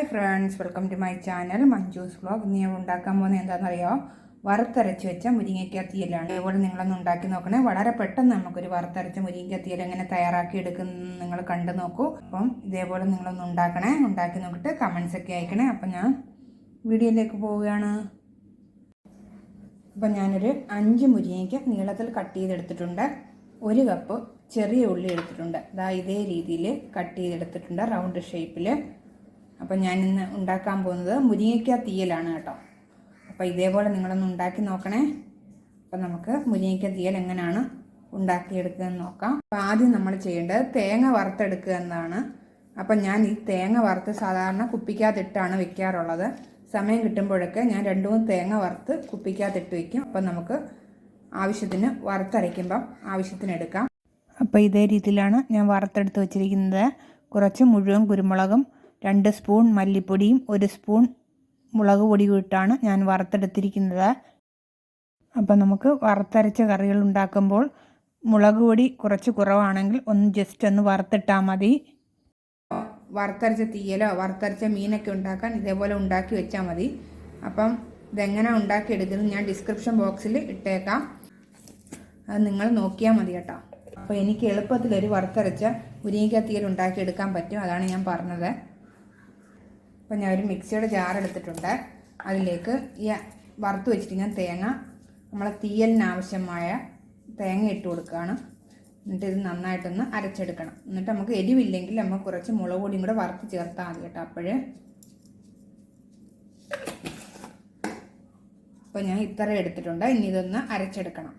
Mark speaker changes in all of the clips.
Speaker 1: Hi friends welcome to my channel Manju's blog ഇന്ന് ഞാൻ ഉണ്ടാക്കാൻ പോകുന്നത് എന്താണെന്നറിയോ? വറുത്തരച്ച് വെച്ച മുരിങ്ങയ്ക്ക തീയലാണ്. അതുപോലെ നിങ്ങളൊന്ന് ഉണ്ടാക്കി നോക്കണേ. വളരെ പെട്ടെന്ന് നമുക്കൊരു വറുത്തരച്ച മുരിങ്ങയ്ക്ക തീയൽ എങ്ങനെ തയ്യാറാക്കി എടുക്കുന്ന നിങ്ങൾ കണ്ടു നോക്കൂ. അപ്പം ഇതേപോലെ നിങ്ങളൊന്ന് ഉണ്ടാക്കണേ. ഉണ്ടാക്കി നോക്കിയിട്ട് കമൻസ് ഒക്കെ അയക്കണേ. അപ്പം ഞാൻ വീഡിയോയിലേക്ക് പോവുകയാണ്. അപ്പം ഞാനൊരു അഞ്ച് മുരിങ്ങയ്ക്ക നീളത്തിൽ കട്ട് ചെയ്തെടുത്തിട്ടുണ്ട്. ഒരു കപ്പ് ചെറിയ ഉള്ളി എടുത്തിട്ടുണ്ട്. അതാ ഇതേ രീതിയിൽ കട്ട് ചെയ്തെടുത്തിട്ടുണ്ട്. റൗണ്ട് ഷേപ്പിൽ അപ്പം ഇന്ന് ഉണ്ടാക്കാൻ പോകുന്നത് മുരിങ്ങയ്ക്ക തീയലാണ് കേട്ടോ. അപ്പോൾ ഇതേപോലെ നിങ്ങളൊന്ന് ഉണ്ടാക്കി നോക്കണേ. അപ്പം നമുക്ക് മുരിങ്ങയ്ക്ക തീയൽ എങ്ങനെയാണ് ഉണ്ടാക്കിയെടുക്കുക എന്ന് നോക്കാം. അപ്പോൾ ആദ്യം നമ്മൾ ചെയ്യേണ്ടത് തേങ്ങ വറുത്തെടുക്കുക എന്നതാണ് അപ്പം ഞാൻ ഈ തേങ്ങ വറുത്ത് സാധാരണ കുപ്പിക്കകത്തിട്ടാണ് വെക്കാറുള്ളത്. സമയം കിട്ടുമ്പോഴൊക്കെ ഞാൻ രണ്ട് മൂന്ന് തേങ്ങ വറുത്ത് കുപ്പിക്കകത്തിട്ട് വയ്ക്കും അപ്പം നമുക്ക് ആവശ്യത്തിന് വറുത്തരയ്ക്കുമ്പം ആവശ്യത്തിന് എടുക്കാം. അപ്പോൾ ഇതേ രീതിയിലാണ് ഞാൻ വറുത്തെടുത്ത് വെച്ചിരിക്കുന്നത്. കുറച്ച് മുഴുവൻ കുരുമുളകും രണ്ട് സ്പൂൺ മല്ലിപ്പൊടിയും ഒരു സ്പൂൺ മുളക് പൊടിയും ഇട്ടാണ് ഞാൻ വറുത്തെടുത്തിരിക്കുന്നത്. അപ്പം നമുക്ക് വറുത്തരച്ച കറികൾ ഉണ്ടാക്കുമ്പോൾ മുളക് പൊടി കുറച്ച് കുറവാണെങ്കിൽ ഒന്ന് ജസ്റ്റ് ഒന്ന് വറുത്തിട്ടാൽ മതി. വറുത്തരച്ച തീയലോ വറുത്തരച്ച മീനൊക്കെ ഉണ്ടാക്കാൻ ഇതേപോലെ ഉണ്ടാക്കി വെച്ചാൽ മതി. അപ്പം ഇതെങ്ങനെ ഉണ്ടാക്കിയെടുക്കുന്നത് ഞാൻ ഡിസ്ക്രിപ്ഷൻ ബോക്സിൽ ഇട്ടേക്കാം. അത് നിങ്ങൾ നോക്കിയാൽ മതി കേട്ടോ. അപ്പോൾ എനിക്ക് എളുപ്പത്തിൽ ഒരു വറുത്തരച്ച മുരിങ്ങയ്ക്ക ഉണ്ടാക്കിയെടുക്കാൻ പറ്റും അതാണ് ഞാൻ പറഞ്ഞത്. അപ്പോൾ ഞാൻ ഒരു മിക്സിയുടെ ജാർ എടുത്തിട്ടുണ്ട്. അതിലേക്ക് ഈ വറുത്ത് വെച്ചിരിക്കുന്ന തേങ്ങ നമ്മളെ തീയലിനാവശ്യമായ തേങ്ങ ഇട്ട് കൊടുക്കുകയാണ്. എന്നിട്ട് ഇത് നന്നായിട്ടൊന്ന് അരച്ചെടുക്കണം. എന്നിട്ട് നമുക്ക് എരിവില്ലെങ്കിൽ നമുക്ക് കുറച്ച് മുളക് പൊടിയും കൂടെ വറുത്ത് ചേർത്താൽ മതി കേട്ടോ അപ്പോഴേ. അപ്പോൾ ഞാൻ ഇത്ര എടുത്തിട്ടുണ്ട്. ഇനി ഇതൊന്ന് അരച്ചെടുക്കണം.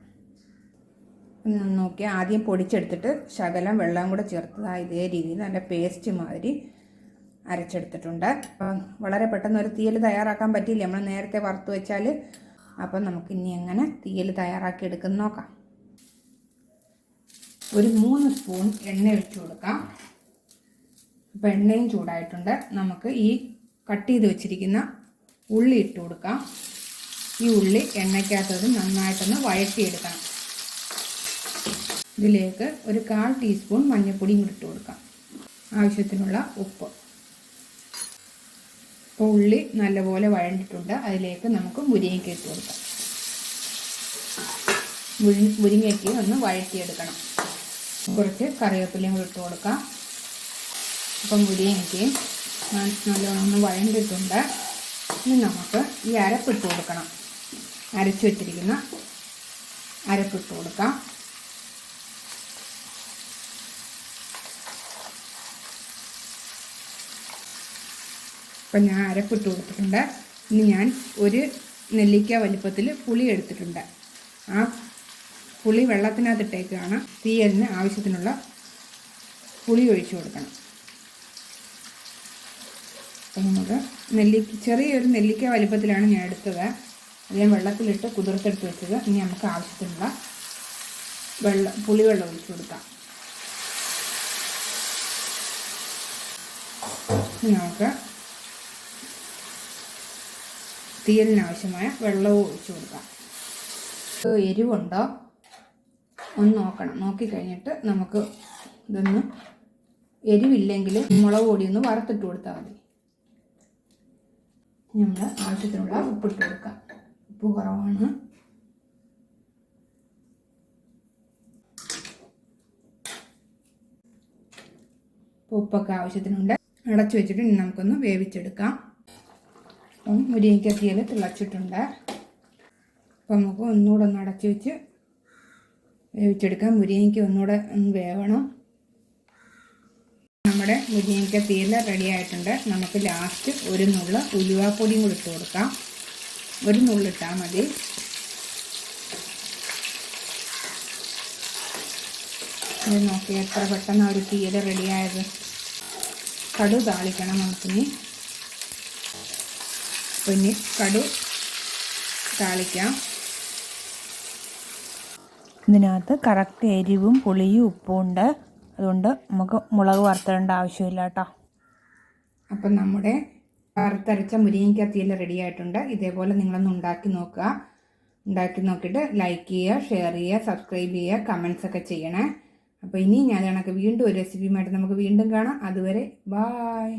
Speaker 1: നോക്കി ആദ്യം പൊടിച്ചെടുത്തിട്ട് ശകലം വെള്ളം കൂടെ ചേർത്തതാ ഇതേ രീതിയിൽ നല്ല പേസ്റ്റ് മാതിരി അരച്ചെടുത്തിട്ടുണ്ട്. അപ്പം വളരെ പെട്ടെന്ന് ഒരു തീയൽ തയ്യാറാക്കാൻ പറ്റിയില്ല? നമ്മൾ നേരത്തെ വറുത്ത് വെച്ചാൽ അപ്പം നമുക്ക് ഇനി എങ്ങനെ തീയൽ തയ്യാറാക്കി എടുക്കുന്ന നോക്കാം. ഒരു മൂന്ന് സ്പൂൺ എണ്ണ ഒഴിച്ചു കൊടുക്കാം. അപ്പം എണ്ണയും ചൂടായിട്ടുണ്ട്. നമുക്ക് ഈ കട്ട് ചെയ്ത് വെച്ചിരിക്കുന്ന ഉള്ളി ഇട്ട് കൊടുക്കാം. ഈ ഉള്ളി എണ്ണയ്ക്കകത്തത് നന്നായിട്ടൊന്ന് വഴറ്റിയെടുക്കണം. ഇതിലേക്ക് ഒരു കാൽ ടീസ്പൂൺ മഞ്ഞൾപ്പൊടിയും ഇട്ട് കൊടുക്കാം. ആവശ്യത്തിനുള്ള ഉപ്പ്. അപ്പോൾ ഉള്ളി നല്ലപോലെ വഴണ്ടിട്ടുണ്ട്. അതിലേക്ക് നമുക്ക് മുരിങ്ങയ്ക്ക് ഇട്ട് കൊടുക്കാം. മുരി മുരിങ്ങയ്ക്ക് ഒന്ന് വഴറ്റിയെടുക്കണം. കുറച്ച് കറിവേപ്പിലയും കൂടി ഇട്ട് കൊടുക്കാം. അപ്പം മുരിങ്ങയ്ക്ക് നല്ലോണം ഒന്ന് വഴണ്ടിട്ടുണ്ട്. ഇനി നമുക്ക് ഈ അരപ്പിട്ട് കൊടുക്കണം. അരച്ചു വെച്ചിരിക്കുന്ന അരപ്പിട്ട് കൊടുക്കാം. അപ്പം ഞാൻ അരപ്പിട്ട് കൊടുത്തിട്ടുണ്ട്. ഇനി ഞാൻ ഒരു നെല്ലിക്ക വലിപ്പത്തിൽ പുളി എടുത്തിട്ടുണ്ട്. ആ പുളി വെള്ളത്തിനകത്തിട്ടേക്കാണ് തീയലിന് ആവശ്യത്തിനുള്ള പുളി ഒഴിച്ചു കൊടുക്കണം. അപ്പം നമുക്ക് നെല്ലിക്ക ചെറിയൊരു നെല്ലിക്ക വലിപ്പത്തിലാണ് ഞാൻ എടുത്തത്. അത് ഞാൻ വെള്ളത്തിലിട്ട് കുതിർത്തെടുത്ത് വെച്ചത്. ഇനി നമുക്ക് ആവശ്യത്തിനുള്ള വെള്ളം പുളിവെള്ളം ഒഴിച്ചു കൊടുക്കാം. നമുക്ക് തീയലിന് ആവശ്യമായ വെള്ളവും ഒഴിച്ചു കൊടുക്കാം. എരിവുണ്ടോ? ഒന്ന് നോക്കണം. നോക്കിക്കഴിഞ്ഞിട്ട് നമുക്ക് ഇതൊന്ന് എരിവില്ലെങ്കിൽ മുളക് പൊടി ഒന്ന് വറുത്തിട്ട് കൊടുത്താൽ മതി. നമ്മൾ ആവശ്യത്തിനുള്ള ഉപ്പിട്ട് കൊടുക്കാം. ഉപ്പ് കുറവാണ്. ഉപ്പൊക്കെ ആവശ്യത്തിനുണ്ട്. അടച്ചു വെച്ചിട്ട് നമുക്കൊന്ന് വേവിച്ചെടുക്കാം. അപ്പം മുരിങ്ങയ്ക്ക തീയൽ തിളച്ചിട്ടുണ്ട്. അപ്പം നമുക്ക് ഒന്നുകൂടെ ഒന്ന് അടച്ചു വെച്ച് വേവിച്ചെടുക്കാം. മുരിങ്ങയ്ക്ക് ഒന്നുകൂടെ ഒന്ന് വേവണം. നമ്മുടെ മുരിങ്ങയ്ക്ക തീരെ റെഡി ആയിട്ടുണ്ട്. നമുക്ക് ലാസ്റ്റ് ഒരു നുള്ള ഉലുവാപ്പൊടിയും കൂടി ഇട്ട് കൊടുക്കാം. ഒരു നുള്ളിട്ടാൽ മതി. നോക്കി എത്ര പെട്ടെന്ന് ഒരു തീയൽ റെഡിയായത് കടു താളിക്കണം നമുക്കിനി. പിന്നെ കടു താളിക്കാം. ഇതിനകത്ത് കറക്റ്റ് എരിവും പുളിയും ഉപ്പും ഉണ്ട്. അതുകൊണ്ട് നമുക്ക് മുളക് വറുത്തിടേണ്ട ആവശ്യമില്ല കേട്ടോ. അപ്പം നമ്മുടെ വറുത്തരച്ച മുരിങ്ങയ്ക്ക തീയൽ റെഡി ആയിട്ടുണ്ട്. ഇതേപോലെ നിങ്ങളൊന്ന് ഉണ്ടാക്കി നോക്കുക. ഉണ്ടാക്കി നോക്കിയിട്ട് ലൈക്ക് ചെയ്യുക ഷെയർ ചെയ്യുക സബ്സ്ക്രൈബ് ചെയ്യുക കമൻസ് ഒക്കെ ചെയ്യണേ. അപ്പോൾ ഇനി ഞാൻ കണക്ക് വീണ്ടും ഒരു റെസിപ്പിയുമായിട്ട് നമുക്ക് വീണ്ടും കാണാം. അതുവരെ ബായ്